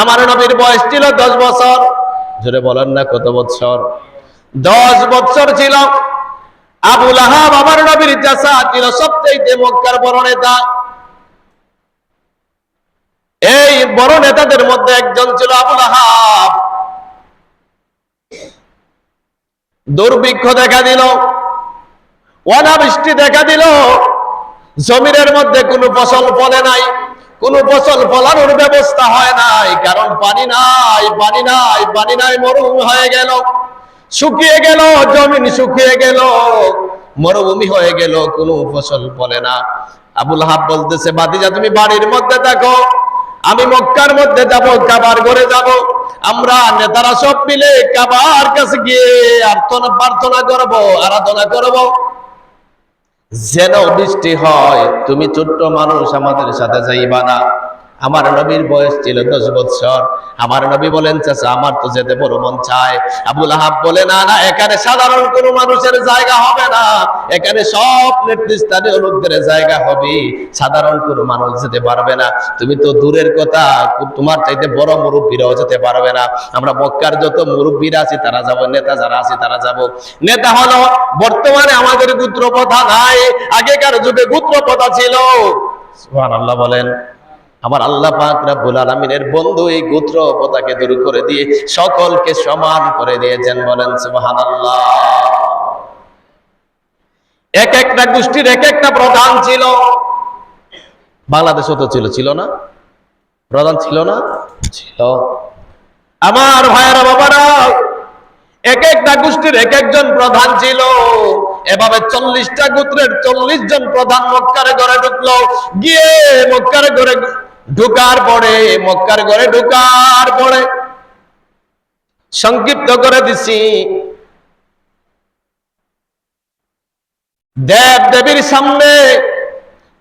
আমার নবীর বয়স ছিল দশ বছর। জোরে বলেন না, কত বছর? দশ বছর ছিল। আবুল আহাব আমার নবীর চাষা ছিল সবচেয়ে মক্কার বড় নেতা। এই বড় নেতাদের মধ্যে একজন ছিল আবুল আহাব দুর্ভিক্ষ দেখা দিল, অনাবৃষ্টি দেখা দিল। জমিনের মধ্যে কোনো ফসল ফলে নাই। কোনো ফসল ফলানোর ব্যবস্থা হয় নাই, কারণ পানি নাই পানি নাই পানি নাই, মরুভূমি হয়ে গেল। শুকিয়ে গেল, জমিন শুকিয়ে গেল, মরুভূমি হয়ে গেল, কোনো ফসল ফলে না। আবুল হাব বলতেছে, বাদিজা, তুমি বাড়ির মধ্যে থাকো, আমি মক্কার মধ্যে যাব, কাবার ঘরে যাব। আমরা নেতারা সব মিলে কাবার কাছে গিয়ে প্রার্থনা করব, আরাধনা করব। যেন বৃষ্টি হয় তুমি ছোট্ট মানুষ আমাদের সাথে যাইবা না। আমার নবীর বয়স ছিল দশ বছর আমার নবী বলেন, চাচা, আমার তো যেতে বড় মন চায়। আবুল আহাব বলে, না না, এখানে সাধারণ কোনো মানুষের জায়গা হবে না। এখানে সব নেতৃস্থানীয় লোকদের জায়গা হবে। সাধারণ কোনো মানুষ যেতে পারবে না। তুমি তো দূরের কথা, তোমার চাইতে বড় মুরব্বীরাও যেতে পারবে না। আমরা মক্কার যত মুরব্বীরা আছি, তারা যাব, নেতা যারা আছে, তারা যাব। নেতা হলো, বর্তমানে আমাদের গুত্র প্রথা নাই, আগেকার যুগে গুত্র প্রথা ছিল। সুবহানাল্লাহ বলেন আমার আল্লাহ পাক রাব্বুল আলামিনের বন্ধু এই গোত্র পতাকে দূর করে দিয়ে সকলকে সমান করে দিয়েছেন, বলেন সুবহানাল্লাহ। এক একটা গোষ্ঠীর এক একটা প্রধান ছিল। বাংলাদেশও তো ছিল ছিল না? প্রধান ছিল না? ছিল। আমার ভাইয়েরা, বাবারা, এক একটা গোষ্ঠীর এক একজন প্রধান ছিল। এভাবে চল্লিশটা গোত্রের চল্লিশ জন প্রধান মক্কার ঘরে ঢুকলো। গিয়ে মক্কার ঘরে ঢুকার পরে, মক্কার ঘরে ঢুকার পরে, সংক্ষিপ্ত করে দিছি। দেব দেবীর সামনে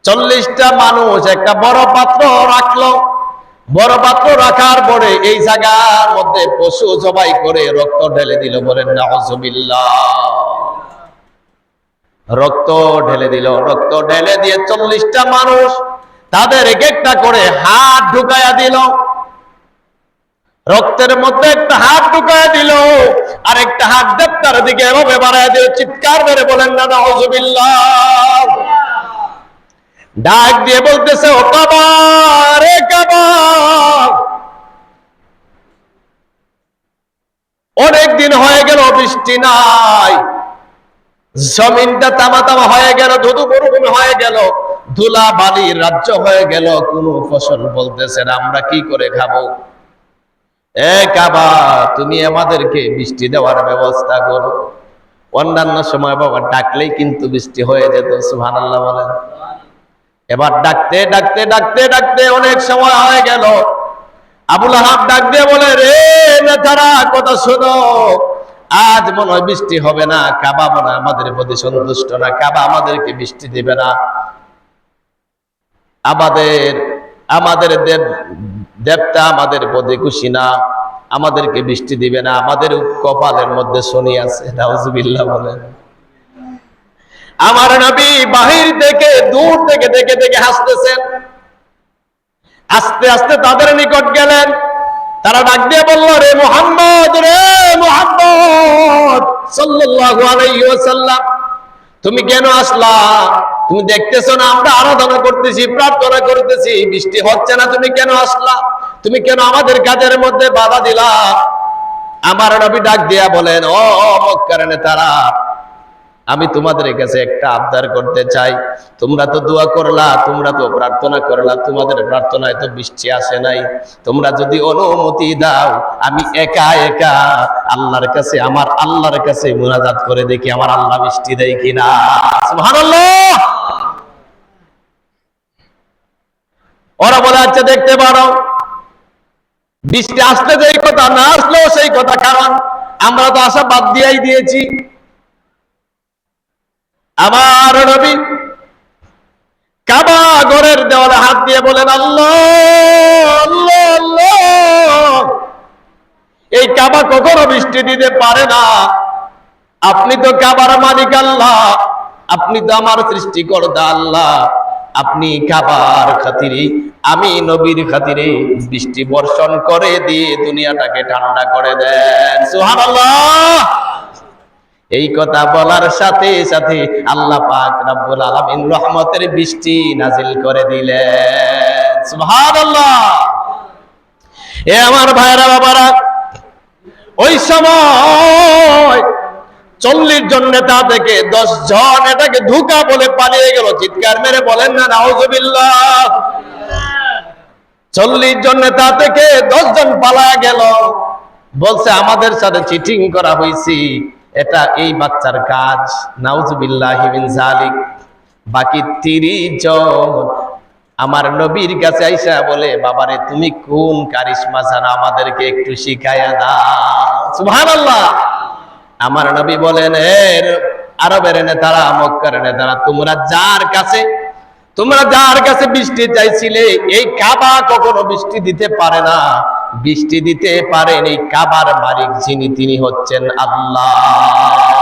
চল্লিশটা মানুষ একটা বড় পাত্র রাখল। বড় পাত্র রাখার পরে এই জায়গার মধ্যে পশু জবাই করে রক্ত ঢেলে দিল, বলেন, নাউজুবিল্লাহ। রক্ত ঢেলে দিল, রক্ত ঢেলে দিয়ে চল্লিশটা মানুষ তাদের এক একটা করে হাত ঢুকায়া দিল। রক্তের মধ্যে একটা হাত ঢুকায়া দিল। আর একটা হাত দেবতার দিকে এভাবে বাড়ায় দিল। চিৎকার মেরে বলেন না নাউজুবিল্লাহ। ডাক দিয়ে বলতেছে, ও কাবার অনেক দিন হয়ে গেল, বৃষ্টি নাই। জমিনটা তামা তামা হয়ে গেল, ধুধু মরুভূমি হয়ে গেল। ধুলা বালির রাজ্য হয়ে গেল, কোন ফসল বলতেছেন আমরা কি করে খাব? এ কাবা, তুমি আমাদেরকে বৃষ্টি দেওয়ার ব্যবস্থা করো। অন্যান্য সময় বাবা ডাকলেই কিন্তু বৃষ্টি হয়ে যেত সুহান আল্লাহ বলেন। এবার ডাকতে ডাকতে ডাকতে ডাকতে অনেক সময় হয়ে গেল। আবুল আহাব ডাক দিয়ে বলে, রে নেতারা, কথা শোনো। আজ মনে হয় বৃষ্টি হবে না, কাবা মনে আমাদের প্রতি সন্তুষ্ট না, কাবা আমাদেরকে বৃষ্টি দেবে না। আমাদের আমাদের দেব, দেবতা আমাদের প্রতি খুশি না, আমাদেরকে বৃষ্টি দিবে না, আমাদের কপালের মধ্যে শনি আছে, নাউজুবিল্লাহ বলেন। আমার নবী বাহির থেকে, দূর থেকে, দেখে দেখে হাসতেছেন। আস্তে আস্তে তাদের নিকট গেলেন। তারা ডাক দিয়ে বলল, রে মোহাম্মদ রে মোহাম্মদ, সাল্লাল্লাহু আলাইহি ওয়াসাল্লাম, তুমি কেন আসলা? তুমি দেখতেছো না, আমরা আরাধনা করতেছি, প্রার্থনা করতেছি, বৃষ্টি হচ্ছে না, তুমি কেন আসলা? তুমি কেন আমাদের কাজের মধ্যে বাধা দিলা? আমার নবী ডাক দিয়া বলেন, ও মক্কার নেতারা, আমি তোমাদের কাছে একটা আবদার করতে চাই। তোমরা তো দোয়া করলা, তোমরা তো প্রার্থনা করলা, তোমাদের প্রার্থনায় তো বৃষ্টি আসে নাই। তোমরা যদি অনুমতি দাও, আমি একা একা আল্লাহর কাছে, আমার আল্লাহর কাছে মুনাজাত করে দেখি, আমার আল্লাহ বৃষ্টি দেয় কিনা। সুবহানাল্লাহ! ওরা বলে আচ্ছা দেখতে পারো। বৃষ্টি আসলে যেই কথা, না আসলেও সেই কথা, কারণ আমরা তো আশা বাদ দিয়েই দিয়েছি। আমার নবী কাবা ঘরের দেওয়ালে হাত দিয়ে বলেন, আল্লাহ এই কাবা কখনো বৃষ্টি দিতে পারে না। আপনি তো কাবার মালিক, আল্লাহ। আপনি তো আমার সৃষ্টিকর্তা, আল্লাহ। আপনি কাবার খাতিরে, আমি নবীর খাতিরে বৃষ্টি বর্ষণ করে দিয়ে দুনিয়াটাকে ঠান্ডা করে দেন। সুবহানাল্লাহ! এই কথা বলার সাথে সাথে আল্লাহ পাক রব্বুল আলামিন রহমতের বৃষ্টি নাজিল করে দিলেন। সুবহানাল্লাহ! এ আমার ভাইরা বাবারা, ওই সময় চল্লিশ জন নেতা থেকে দশ জন এটাকে ধোকা বলে পালিয়ে গেল। চিৎকার মেরে বলেন না, নাউজুবিল্লাহ। চল্লিশ জন নেতা থেকে দশ জন পালা গেল। বলছে, আমাদের সাথে চিটিং করা হয়েছে এটা এই বাচ্চার কাজ। নাউজুবিল্লাহ হিমিন জালিক বাকি তিরিশ জন আমার নবীর কাছে আইসা বলে, বাবারে, তুমি কোন কারিশমা জানো? আমাদেরকে একটু শিখাইয়া দাও। সুবহানাল্লাহ। আমার নবী বলেন এর আরবের নেতারা, মক্কার নেতারা, তোমরা যার কাছে, তোমরা যার কাছে বৃষ্টি চাইছিলে, এই কাবা কখনো বৃষ্টি দিতে পারে না। বৃষ্টি দিতে পারেন এই কাবার মালিক যিনি, তিনি হচ্ছেন আল্লাহ।